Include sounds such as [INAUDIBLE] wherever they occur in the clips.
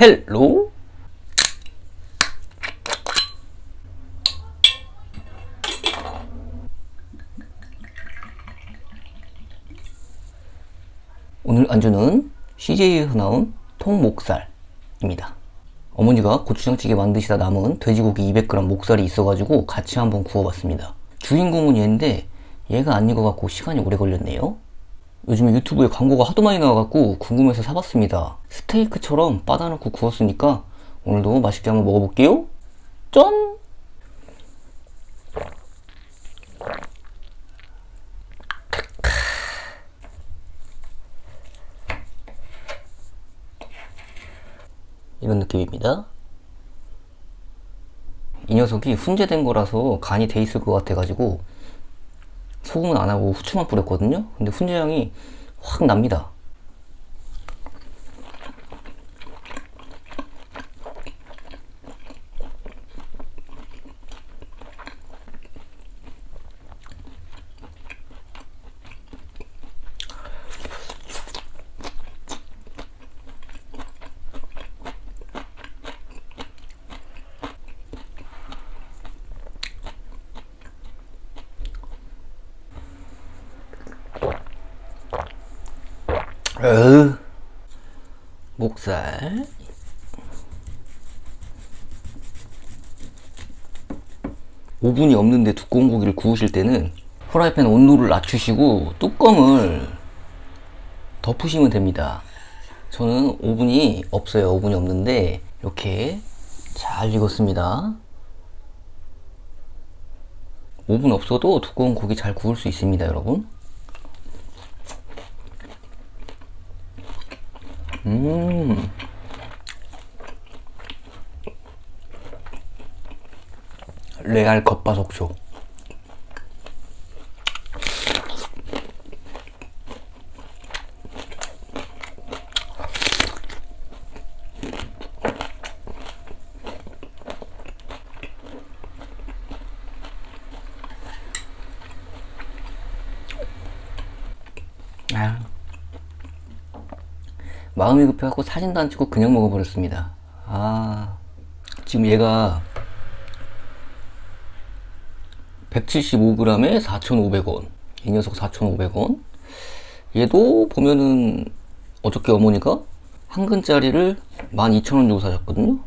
헬로 오늘 안주는 CJ에서 나온 통목살입니다. 어머니가 고추장찌개 만드시다 남은 돼지고기 200g 목살이 있어가지고 같이 한번 구워봤습니다. 주인공은 얘인데 얘가 안 익어갖고 시간이 오래 걸렸네요. 요즘에 유튜브에 광고가 하도 많이 나와갖고 궁금해서 사봤습니다. 스테이크처럼 빠다놓고 구웠으니까 오늘도 맛있게 한번 먹어볼게요. 짠! 이런 느낌입니다. 이 녀석이 훈제된 거라서 간이 돼 있을 것 같아가지고 소금은 안 하고 후추만 뿌렸거든요. 근데 훈제 향이 확 납니다. 으 목살 오븐이 없는데 두꺼운 고기를 구우실 때는 프라이팬 온도를 낮추시고 뚜껑을 덮으시면 됩니다. 저는 오븐이 없어요. 오븐이 없는데 이렇게 잘 익었습니다. 오븐 없어도 두꺼운 고기 잘 구울 수 있습니다, 여러분. 음. 레알 겉바속촉. 마음이 급해갖고 사진도 안 찍고 그냥 먹어버렸습니다. 아, 지금 얘가 175g에 4,500원. 이 녀석 4,500원. 얘도 보면은 어저께 어머니가 한 근짜리를 12,000원 주고 사셨거든요.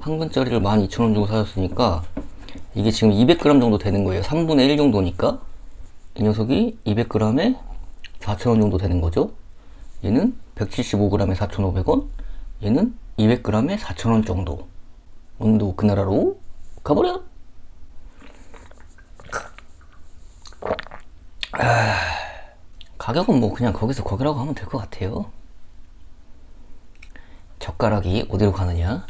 한 근짜리를 12,000원 주고 사셨으니까 이게 지금 200g 정도 되는 거예요. 3분의 1 정도니까 이 녀석이 200g에 4,000원 정도 되는 거죠. 얘는 175g에 4,500원, 얘는 200g에 4,000원 정도. 오늘도 그 나라로 가버려! 아, 가격은 뭐 그냥 거기서 거기라고 하면 될 것 같아요. 젓가락이 어디로 가느냐?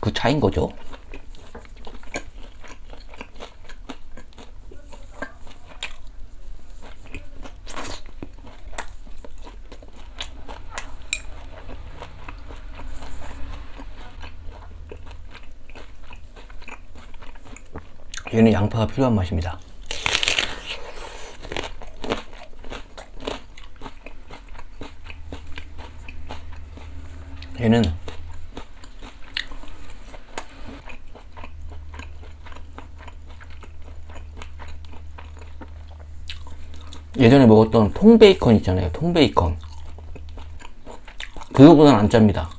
그 차인 거죠. 얘는 양파가 필요한 맛입니다. 얘는 예전에 먹었던 통베이컨 있잖아요. 통베이컨. 그거보다는 안 짭니다.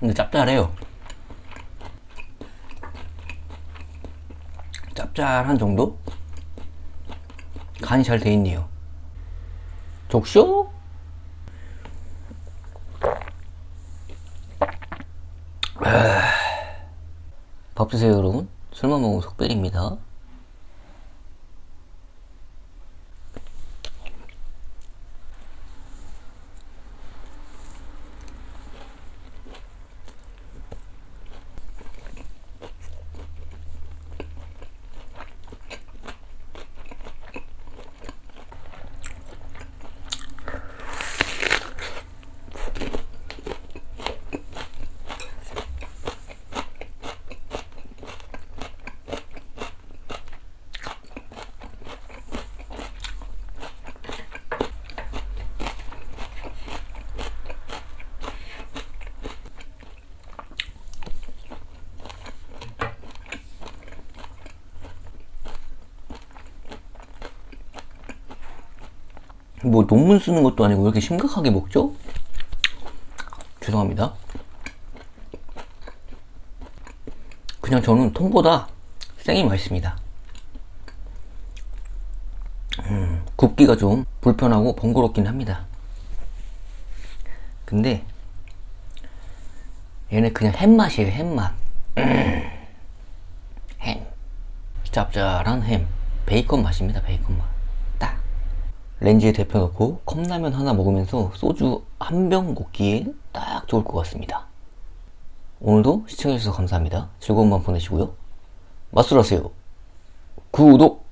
근데 짭짤해요. 짭짤한 정도? 간이 잘 돼 있네요. 적쇼? 아, 밥 드세요, 여러분. 술만 먹으면 속배입니다. 뭐 논문 쓰는 것도 아니고 왜 이렇게 심각하게 먹죠? 죄송합니다. 그냥 저는 통보다 생이 맛있습니다. 음, 굽기가 좀 불편하고 번거롭긴 합니다. 근데 얘는 그냥 햄맛이에요, 햄맛. 음, [CLEARS THROAT] 햄. 짭짤한 햄. 베이컨 맛입니다, 베이컨 맛. 딱. 렌즈에 데펴놓고 컵라면 하나 먹으면서 소주 한 병 먹기에 딱 좋을 것 같습니다. 오늘도 시청해주셔서 감사합니다. 즐거운 밤 보내시고요. 맛술하세요. 구독!